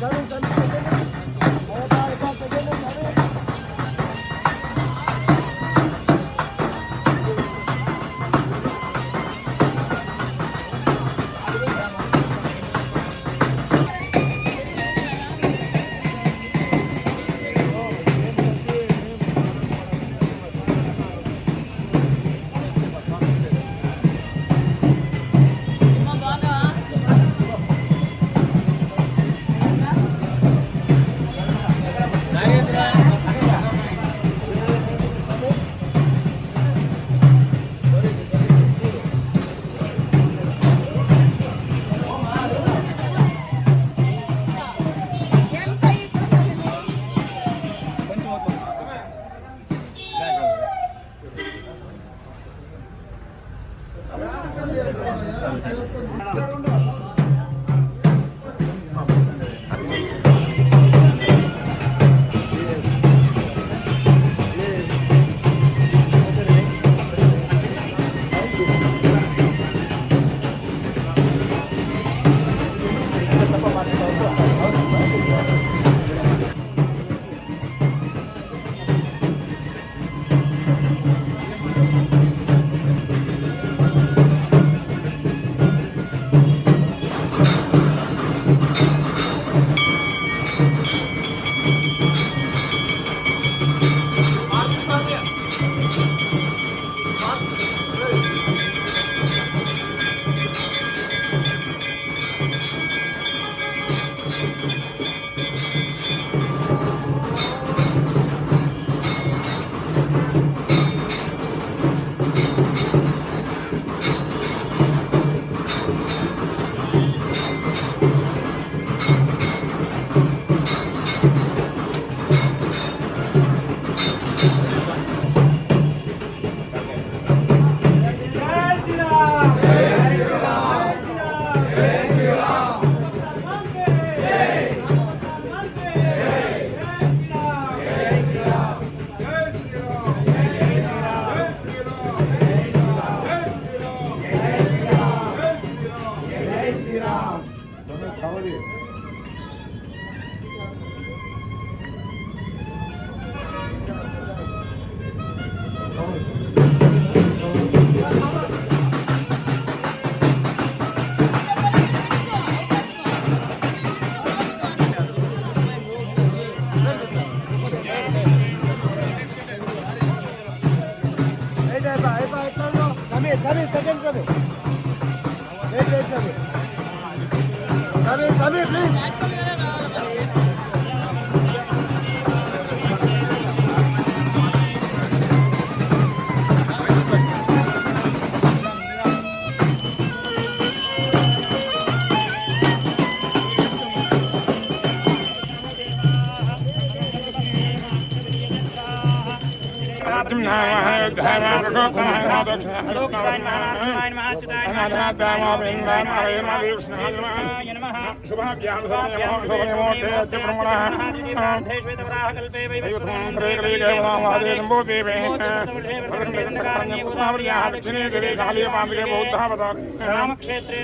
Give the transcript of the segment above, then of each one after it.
Cari. Samir, second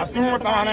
अस्मिन्वर्तमाने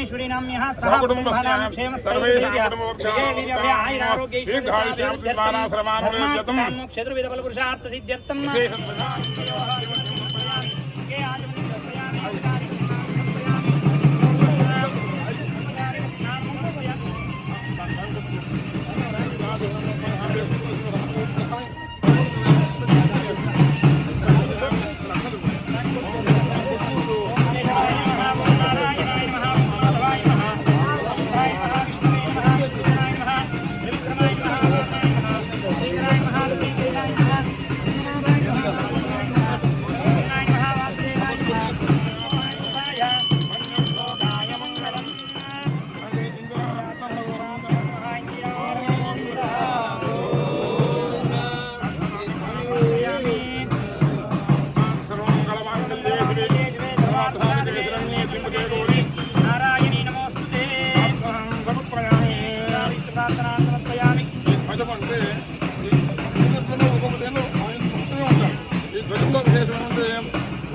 నామధేయస్య తస్య చంద్రబాబు రాష్ట్ర ముఖ్యమంత్రివర్యः శ్రీమాన్ చంద్రబాబు నాయుడు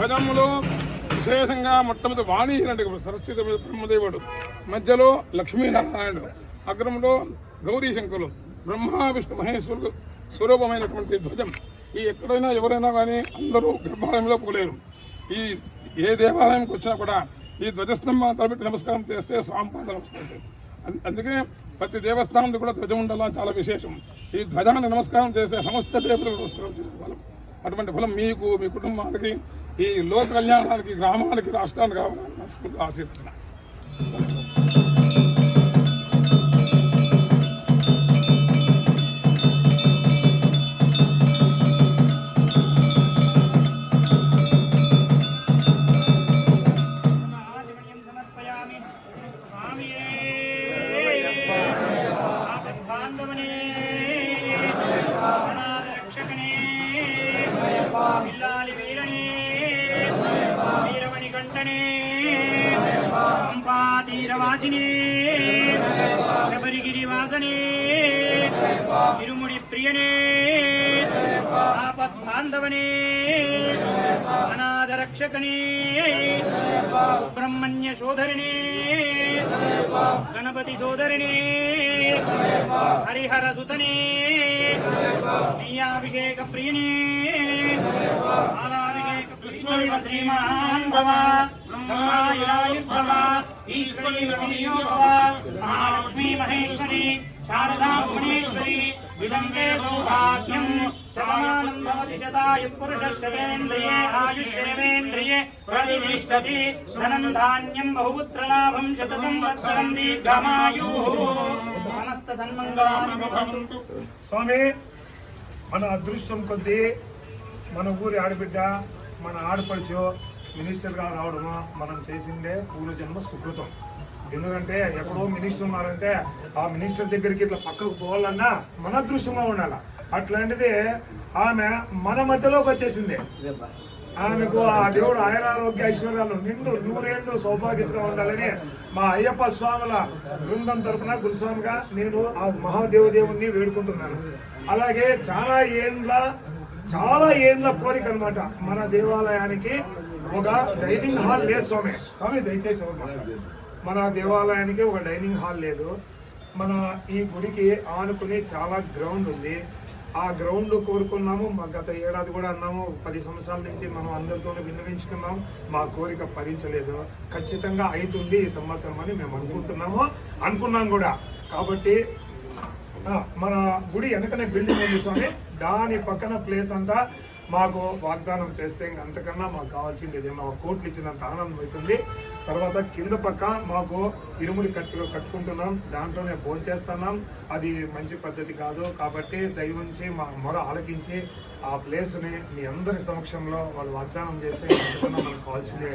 ధ్వజంలో విశేషంగా మొట్టమొదటి వాణి సరస్వతి బ్రహ్మదేవుడు మధ్యలో లక్ష్మీనారాయణుడు అగ్రంలో గౌరీ శంకరులు బ్రహ్మ విష్ణు మహేశ్వరుడు స్వరూపమైనటువంటి ధ్వజం. ఈ ఎక్కడైనా ఎవరైనా కానీ అందరూ గర్భాలయంలో పోలేరు ఈ ఏ దేవాలయంకి వచ్చినా కూడా ఈ ధ్వజస్తంభం తలపెట్టి నమస్కారం చేస్తే స్వామిపాద నమస్కారం అందుకే ప్రతి దేవస్థానంలో కూడా ధ్వజం ఉండాలని చాలా విశేషం. ఈ ధ్వజాన్ని నమస్కారం చేస్తే సమస్త దేవతలకు నమస్కారం చేసే ఫలం అటువంటి ఫలం మీకు మీ కుటుంబానికి ఈ లోక కళ్యాణానికి గ్రామానికి రాష్ట్రానికి కావాలని మనస్ఫూర్తిగా ఆశీర్వచన. పంపాతీరవాసినే శబరిగిరి వాసనే ఇరుముడి ప్రియనే ఆపద్బాంధవనే అనాథరక్షకనే సుబ్రహ్మణ్య సోదరిని గణపతి సోదరిని హరిహర సుతని నీయాభిషేక ప్రియని బాలాభిషేక ప్రియ శ్రీమాన్ భవ. బ్రహ్మాయురాయుర్భవ ఈశ్వరీ రమణీయో భవ. మహాలక్ష్మీ మహేశ్వరి. శారదా భువనేశ్వరి. విదంబే సౌభాగ్యం. శతమానం భవతి శతాయు పురుష శతేంద్రియే ఆయుష్యేవేంద్రియే ప్రతిష్టతి. ధనం ధాన్యం బహుపుత్రలాభం శత సంవత్సరం దీర్ఘమాయు. సమస్త సన్మంగళాని భవంతు స్వామి మన అదృష్టం కొద్దీ మన ఊరి ఆడబిడ్డ మన ఆడపడుచు మినిస్టర్గా రావడము మనం చేసిందే పూర్వజన్మ సుకృతం. ఎందుకంటే ఎక్కడో మినిస్టర్ ఉన్నారంటే ఆ మినిస్టర్ దగ్గరికి ఇట్లా పక్కకు పోవాలన్నా మన అదృష్టంగా ఉండాలి? అట్లాంటిది ఆమె మన మధ్యలోకి వచ్చేసింది. ఆమెకు ఆ దేవుడు ఆయన ఆరోగ్య ఐశ్వర్యాలు నిండు నూరేళ్ళు సౌభాగ్యతగా ఉండాలని మా అయ్యప్ప స్వాముల బృందం తరపున గురుస్వామిగా నేను ఆ మహాదేవదేవుణ్ణి వేడుకుంటున్నాను. అలాగే చాలా ఏండ్ల చాలా ఏండ్ల కోరిక అనమాట మన దేవాలయానికి ఒక డైనింగ్ హాల్ లేదు స్వామి. స్వామి దయచేసి మన దేవాలయానికి ఒక డైనింగ్ హాల్ లేదు. మన ఈ గుడికి ఆనుకునే చాలా గ్రౌండ్ ఉంది. ఆ గ్రౌండ్ కోరుకున్నాము. మా గత ఏడాది కూడా అన్నాము. పది సంవత్సరాల నుంచి మనం అందరితో విన్నవించుకున్నాము. మా కోరిక భరించలేదు. ఖచ్చితంగా అవుతుంది ఈ సంవత్సరం అని మేము అనుకుంటున్నాము. అనుకున్నాం కూడా. కాబట్టి మన గుడి వెనకనే బిల్డింగ్ ఉంది స్వామి. దాని పక్కన ప్లేస్ అంతా మాకు వాగ్దానం చేస్తే అంతకన్నా మాకు కావాల్సింది ఏదైనా ఒక కోట్లు ఇచ్చినంత ఆనందం అవుతుంది. తర్వాత కింద పక్క మాకు ఇరుముడి కట్టు కట్టుకుంటున్నాం. దాంట్లోనే భోంచేస్తున్నాం. అది మంచి పద్ధతి కాదు. కాబట్టి దయవుంచి మా మొర ఆలకించి ఆ ప్లేస్ని మీ అందరి సమక్షంలో వాళ్ళు వాగ్దానం చేస్తే అంతకన్నా మనకు కావాల్సిందే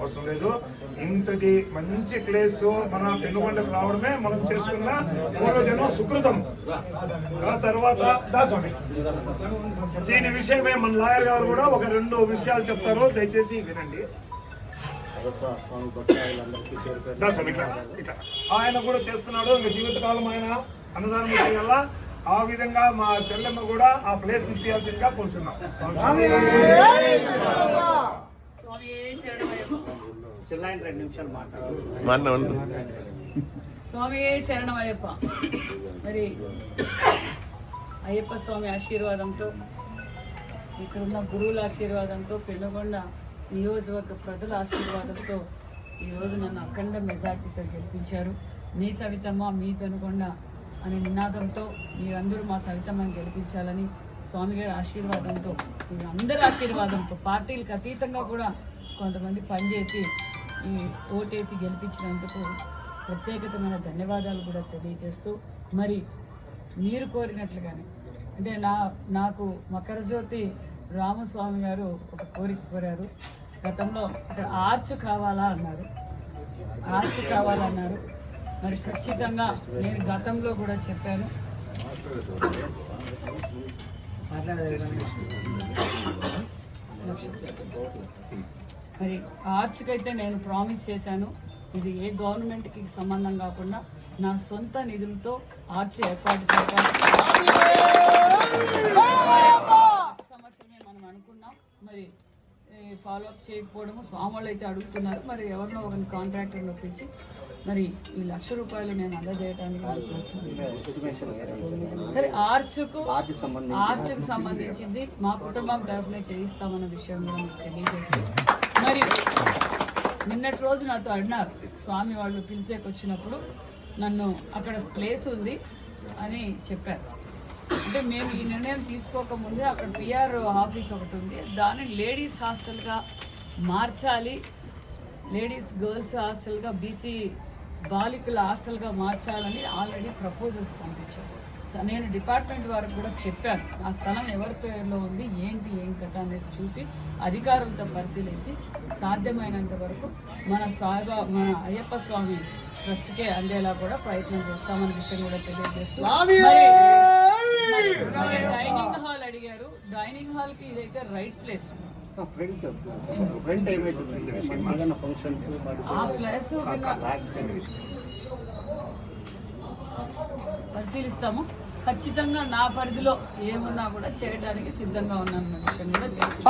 అవసరం లేదు. ఇంతటి మంచి ప్లేస్ మన పెనుగొండకు రావడమే మనం చేసుకున్న పూర్వజన్మ సుకృతం. ఆ తర్వాత దాస్వామి. దీని విషయమే మన లాయర్ గారు కూడా ఒక రెండు విషయాలు చెప్తారు. దయచేసి వినండి. దాస్వామి ఇట్లా ఇట్లా. ఆయన కూడా చేస్తున్నాడు. ఇంకా జీవితకాలం ఆయన అన్నదానం చేయాలా? ఆ విధంగా మా చెల్లెమ్మ కూడా ఆ ప్లేస్ ఇచ్చేయాల్సిందిగా కూర్చున్నాం. స్వామి శరణమయ్యప్ప స్వామి శరణమయ్యప్ప మరి అయ్యప్ప స్వామి ఆశీర్వాదంతో ఇక్కడున్న గురువుల ఆశీర్వాదంతో పెనుగొండ నియోజకవర్గ ప్రజల ఆశీర్వాదంతో ఈరోజు నన్ను అఖండ మెజార్టీతో గెలిపించారు. మీ సవితమ్మ మీ పెనుగొండ అనే నినాదంతో మీరందరూ మా సవితమ్మని గెలిపించాలని స్వామి గారి ఆశీర్వాదంతో అందరి ఆశీర్వాదంతో పార్టీలకు అతీతంగా కూడా కొంతమంది పనిచేసి ఈ ఓటేసి గెలిపించినందుకు ప్రత్యేకతమైన ధన్యవాదాలు కూడా తెలియజేస్తూ మరి మీరు కోరినట్లుగానే అంటే నా నాకు మకర జ్యోతి రామస్వామి గారు ఒక కోరిక కోరారు. గతంలో అక్కడ ఆర్చ్ కావాలా అన్నారు. ఆర్చ్ కావాలన్నారు. మరి ఖచ్చితంగా నేను గతంలో కూడా చెప్పాను. మరి ఆర్చ్కి అయితే నేను ప్రామిస్ చేశాను ఇది ఏ గవర్నమెంట్కి సంబంధం కాకుండా నా సొంత నిధులతో ఆర్చ్ ఏర్పాటు చేశాను సంవత్సరమే మనం అనుకున్నాం మరి ఫాలో అప్ చేయకపోవడము స్వాములు అయితే అడుగుతున్నారు మరి ఎవరినో ఒకరిని కాంట్రాక్టర్ని ఒప్పించి మరి ఈ లక్ష రూపాయలు నేను అందజేయడానికి సరే. ఆర్చుకు ఆర్చుకు సంబంధించింది మా కుటుంబం తరఫున చేయిస్తామన్న విషయం కూడా మీకు తెలియజేస్తూ. మరి నిన్నటి రోజు నాతో అడినారు స్వామి వాళ్ళు పిలిచేకి వచ్చినప్పుడు నన్ను అక్కడ ప్లేస్ ఉంది అని చెప్పారు. అంటే మేము ఈ నిర్ణయం తీసుకోకముందే అక్కడ పిఆర్ ఆఫీస్ ఒకటి ఉంది దాన్ని లేడీస్ హాస్టల్గా మార్చాలి లేడీస్ గర్ల్స్ హాస్టల్గా బీసీ బాలికల హాస్టల్గా మార్చాలని ఆల్రెడీ ప్రపోజల్స్ పంపించారు. నేను డిపార్ట్మెంట్ వారికి కూడా చెప్పాను ఆ స్థలం ఎవరి పేరులో ఉంది ఏంటి ఏం కథ అనేది చూసి అధికారులతో పరిశీలించి సాధ్యమైనంత వరకు మన సాయిబా మన అయ్యప్ప స్వామి ట్రస్ట్కే అందేలా కూడా ప్రయత్నం చేస్తామన్న విషయం కూడా తెలియజేస్తూ డైనింగ్ హాల్ అడిగారు. డైనింగ్ హాల్కి ఇదైతే రైట్ ప్లేస్. ఫ్రంట్ ఫ్రంట్ ఏమైతుంది ఏదైనా ఫంక్షన్స్ ఆ ప్లేస్ పరిశీలిస్తాము. ఖచ్చితంగా నా పరిధిలో ఏమున్నా కూడా చేయడానికి సిద్ధంగా ఉన్నాను విషయం కూడా తెలుసు